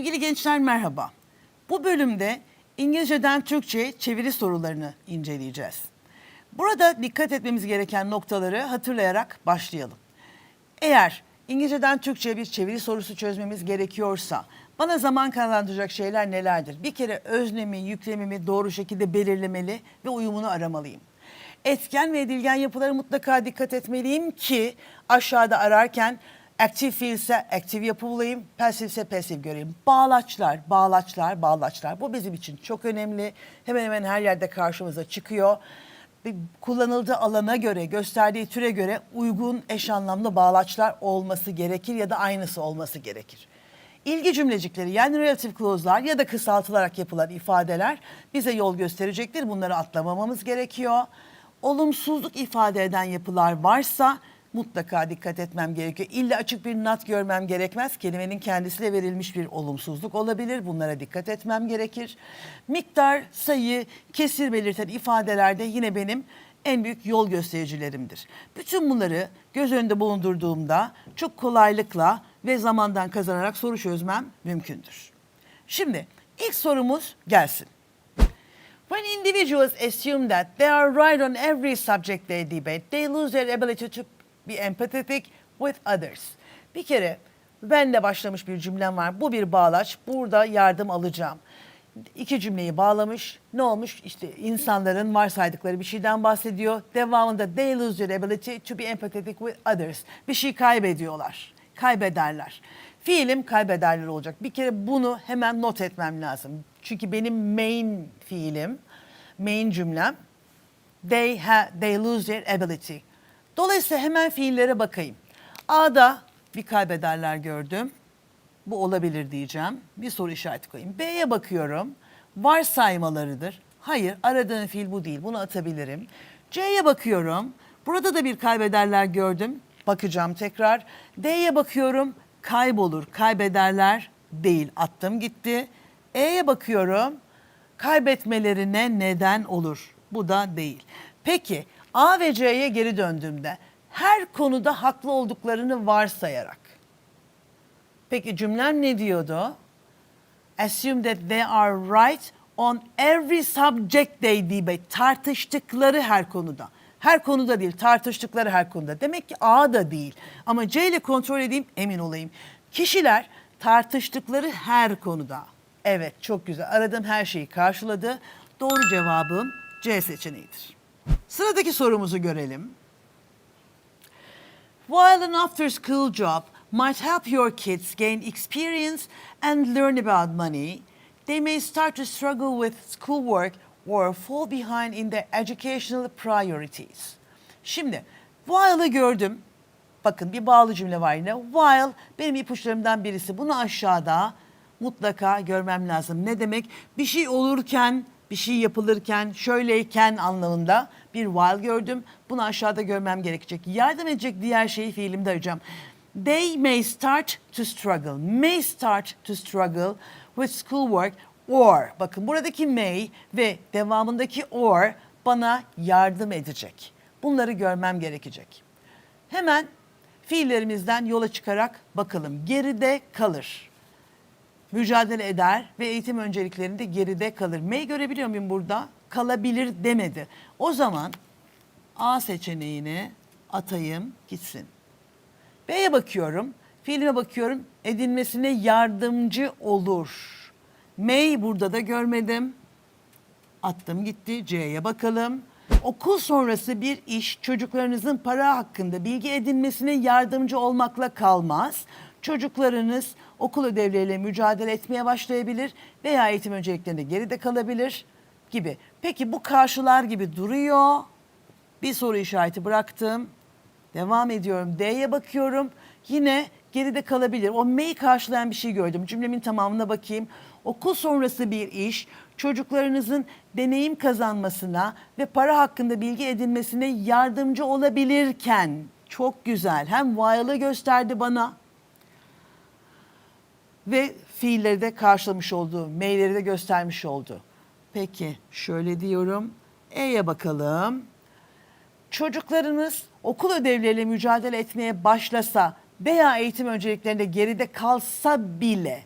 Sevgili gençler merhaba. Bu bölümde İngilizceden Türkçe çeviri sorularını inceleyeceğiz. Burada dikkat etmemiz gereken noktaları hatırlayarak başlayalım. Eğer İngilizceden Türkçe bir çeviri sorusu çözmemiz gerekiyorsa bana zaman kazandıracak şeyler nelerdir? Bir kere öznemi, yüklemimi doğru şekilde belirlemeli ve uyumunu aramalıyım. Etken ve edilgen yapılara mutlaka dikkat etmeliyim ki aşağıda ararken aktif fiil ise aktif yapı bulayım, pasif ise pasif göreyim. Bağlaçlar, bağlaçlar, bağlaçlar. Bu bizim için çok önemli. Hemen hemen her yerde karşımıza çıkıyor. Bir kullanıldığı alana göre, gösterdiği türe göre uygun eş anlamlı bağlaçlar olması gerekir ya da aynısı olması gerekir. İlgi cümlecikleri yani relative clause'lar ya da kısaltılarak yapılan ifadeler bize yol gösterecektir. Bunları atlamamamız gerekiyor. Olumsuzluk ifade eden yapılar varsa mutlaka dikkat etmem gerekiyor. İlla açık bir not görmem gerekmez. Kelimenin kendisiyle verilmiş bir olumsuzluk olabilir. Bunlara dikkat etmem gerekir. Miktar, sayı, kesir belirten ifadelerde yine benim en büyük yol göstericilerimdir. Bütün bunları göz önünde bulundurduğumda çok kolaylıkla ve zamandan kazanarak soru çözmem mümkündür. Şimdi ilk sorumuz gelsin. When individuals assume that they are right on every subject they debate, they lose their ability to be empathetic with others. Bir kere ben de başlamış bir cümlem var. Bu bir bağlaç. Burada yardım alacağım. İki cümleyi bağlamış. Ne olmuş? İşte insanların varsaydıkları bir şeyden bahsediyor. Devamında they lose their ability to be empathetic with others. Bir şey kaybediyorlar. Kaybederler. Fiilim kaybederler olacak. Bir kere bunu hemen not etmem lazım. Çünkü benim main fiilim, main cümlem they ha they lose their ability. Dolayısıyla hemen fiillere bakayım. A'da bir kaybederler gördüm. Bu olabilir diyeceğim. Bir soru işareti koyayım. B'ye bakıyorum. Varsaymalarıdır. Hayır, aradığım fiil bu değil. Bunu atabilirim. C'ye bakıyorum. Burada da bir kaybederler gördüm. Bakacağım tekrar. D'ye bakıyorum. Kaybolur, kaybederler değil. Attım gitti. E'ye bakıyorum. Kaybetmelerine neden olur. Bu da değil. Peki A ve C'ye geri döndüğümde her konuda haklı olduklarını varsayarak. Peki cümlem ne diyordu? Assume that they are right on every subject they debate. Tartıştıkları her konuda. Her konuda değil, tartıştıkları her konuda. Demek ki A da değil. Ama C ile kontrol edeyim, emin olayım. Kişiler tartıştıkları her konuda. Evet, çok güzel. Aradığım her şeyi karşıladı. Doğru cevabım C seçeneğidir. Sıradaki sorumuzu görelim. While an after school job might help your kids gain experience and learn about money, they may start to struggle with schoolwork or fall behind in their educational priorities. Şimdi while'ı gördüm. Bakın bir bağlı cümle var yine. While benim ipuçlarımdan birisi. Bunu aşağıda mutlaka görmem lazım. Ne demek? Bir şey olurken, bir şey yapılırken, şöyleyken anlamında bir while gördüm. Bunu aşağıda görmem gerekecek. Yardım edecek diğer şeyi fiilimde arayacağım. They may start to struggle. May start to struggle with schoolwork or. Bakın buradaki may ve devamındaki or bana yardım edecek. Bunları görmem gerekecek. Hemen fiillerimizden yola çıkarak bakalım. Geride kalır mücadele eder ve eğitim önceliklerinde geride kalır. May görebiliyor muyum burada? Kalabilir demedi. O zaman A seçeneğini atayım gitsin. B'ye bakıyorum. Fiilime bakıyorum. Edinmesine yardımcı olur. May burada da görmedim. Attım gitti. C'ye bakalım. Okul sonrası bir iş çocuklarınızın para hakkında bilgi edinmesine yardımcı olmakla kalmaz. Çocuklarınız okul ödevleriyle mücadele etmeye başlayabilir veya eğitim önceliklerinde geride kalabilir gibi. Peki bu karşılar gibi duruyor. Bir soru işareti bıraktım. Devam ediyorum. D'ye bakıyorum. Yine geride kalabilir. O M'yi karşılayan bir şey gördüm. Cümlemin tamamına bakayım. Okul sonrası bir iş çocuklarınızın deneyim kazanmasına ve para hakkında bilgi edinmesine yardımcı olabilirken çok güzel. Hem while'ı gösterdi bana ve fiilleri de karşılamış oldu, mailleri de göstermiş oldu. Peki şöyle diyorum. E'ye bakalım. Çocuklarınız okul ödevleriyle mücadele etmeye başlasa veya eğitim önceliklerinde geride kalsa bile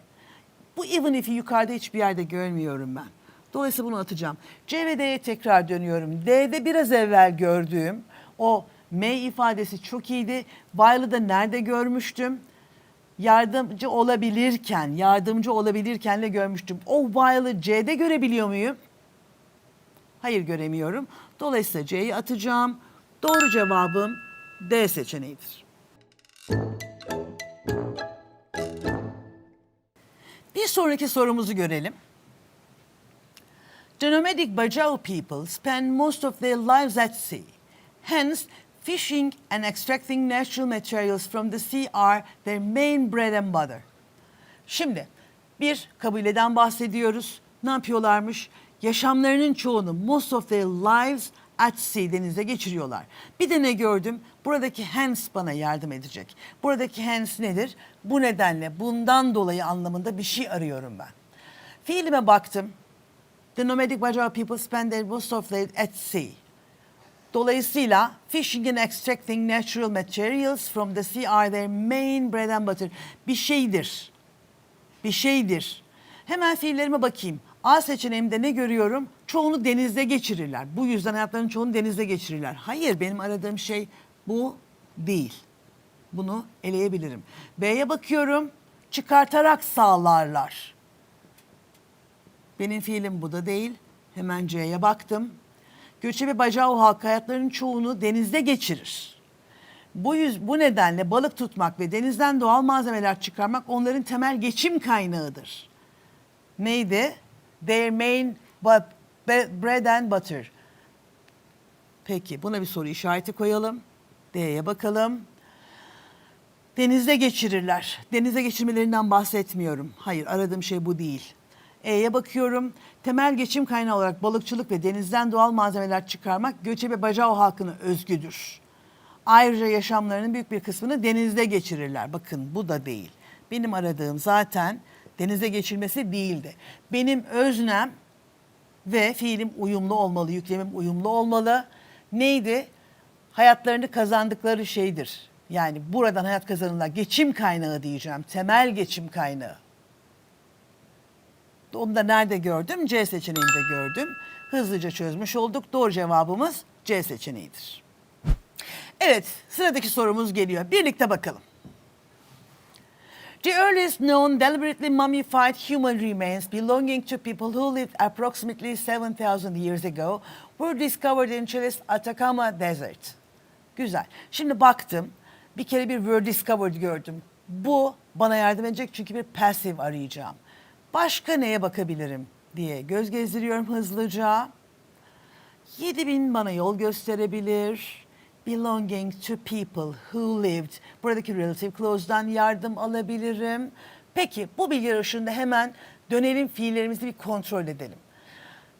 Bu even if'i yukarıda hiçbir yerde görmüyorum ben. Dolayısıyla bunu atacağım. C ve D'ye tekrar dönüyorum. D'de biraz evvel gördüğüm o may ifadesi çok iyiydi. While'ı da nerede görmüştüm? Yardımcı olabilirken, yardımcı olabilirken de görmüştüm. O while'ı C'de görebiliyor muyum? Hayır göremiyorum. Dolayısıyla C'yi atacağım. Doğru cevabım D seçeneğidir. Bir sonraki sorumuzu görelim. The nomadic Bajau people spend most of their lives at sea. Hence, fishing and extracting natural materials from the sea are their main bread and butter. Şimdi bir kabileden bahsediyoruz. Ne yapıyorlarmış? Yaşamlarının çoğunu most of their lives at sea denizde geçiriyorlar. Bir de ne gördüm? Buradaki hence bana yardım edecek. Buradaki hence nedir? Bu nedenle bundan dolayı anlamında bir şey arıyorum ben. Fiilime baktım. The nomadic Bajau people spend their most of their at sea. Dolayısıyla fishing and extracting natural materials from the sea are their main bread and butter. Bir şeydir. Bir şeydir. Hemen fiillerime bakayım. A seçeneğimde ne görüyorum? Çoğunu denizde geçirirler. Bu yüzden hayatlarının çoğunu denizde geçirirler. Hayır benim aradığım şey bu değil. Bunu eleyebilirim. B'ye bakıyorum. Çıkartarak sağlarlar. Benim fiilim bu da değil. Hemen C'ye baktım. Göçebe Bacao halkı hayatlarının çoğunu denizde geçirir. Bu, yüz, bu nedenle balık tutmak ve denizden doğal malzemeler çıkarmak onların temel geçim kaynağıdır. Neydi? Their main bread and butter. Peki buna bir soru işareti koyalım. D'ye bakalım. Denizde geçirirler. Denize geçirmelerinden bahsetmiyorum. Hayır aradığım şey bu değil. E'ye bakıyorum. Temel geçim kaynağı olarak balıkçılık ve denizden doğal malzemeler çıkarmak göçebe Bacao halkına özgüdür. Ayrıca yaşamlarının büyük bir kısmını denizde geçirirler. Bakın bu da değil. Benim aradığım zaten denize geçirmesi değildi. Benim öznem ve fiilim uyumlu olmalı, yüklemim uyumlu olmalı. Neydi? Hayatlarını kazandıkları şeydir. Yani buradan hayat kazanırlar. Geçim kaynağı diyeceğim. Temel geçim kaynağı. Onu da nerede gördüm? C seçeneğinde gördüm. Hızlıca çözmüş olduk. Doğru cevabımız C seçeneğidir. Evet, sıradaki sorumuz geliyor. Birlikte bakalım. The earliest known deliberately mummified human remains belonging to people who lived approximately 7,000 years ago were discovered in Chile's Atacama Desert. Güzel. Şimdi baktım. Bir kere bir were discovered gördüm. Bu bana yardım edecek çünkü bir passive arayacağım. Başka neye bakabilirim diye göz gezdiriyorum hızlıca. 7000 bana yol gösterebilir. Belonging to people who lived. Buradaki relative clause'dan yardım alabilirim. Peki bu bilgiler ışığında hemen dönelim fiillerimizi bir kontrol edelim.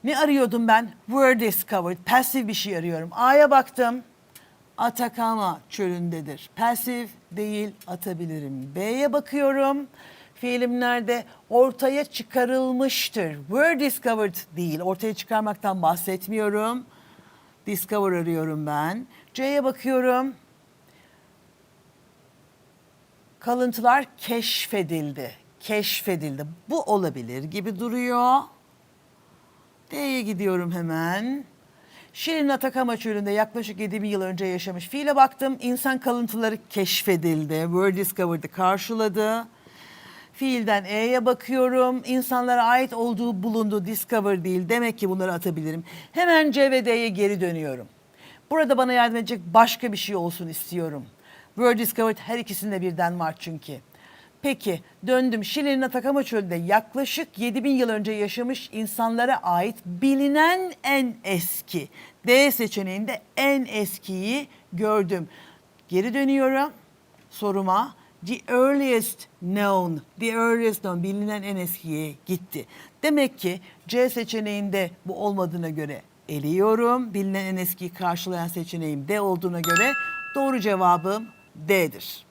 Ne arıyordum ben? Were discovered. Passive bir şey arıyorum. A'ya baktım. Atakama çölündedir. Passive değil atabilirim. B'ye bakıyorum. Fiilim nerede? Ortaya çıkarılmıştır. Were discovered değil. Ortaya çıkarmaktan bahsetmiyorum. Discover arıyorum ben. C'ye bakıyorum. Kalıntılar keşfedildi. Keşfedildi. Bu olabilir gibi duruyor. D'ye gidiyorum hemen. Şirin Atakama çölünde yaklaşık 7000 yıl önce yaşamış. Fiile baktım. İnsan kalıntıları keşfedildi. Were discovered'ı karşıladı. Fiilden E'ye bakıyorum. İnsanlara ait olduğu bulundu. Discover değil. Demek ki bunları atabilirim. Hemen C ve D'ye geri dönüyorum. Burada bana yardım edecek başka bir şey olsun istiyorum. Were discovered her ikisinde birden var çünkü. Peki döndüm Şili'nin Atakama çölünde yaklaşık 7000 yıl önce yaşamış insanlara ait bilinen en eski. D seçeneğinde en eskiyi gördüm. Geri dönüyorum soruma. The earliest known, the earliest known bilinen en eskiye gitti. Demek ki C seçeneğinde bu olmadığına göre eliyorum. Bilinen en eskiyi karşılayan seçeneğim D olduğuna göre doğru cevabım D'dir.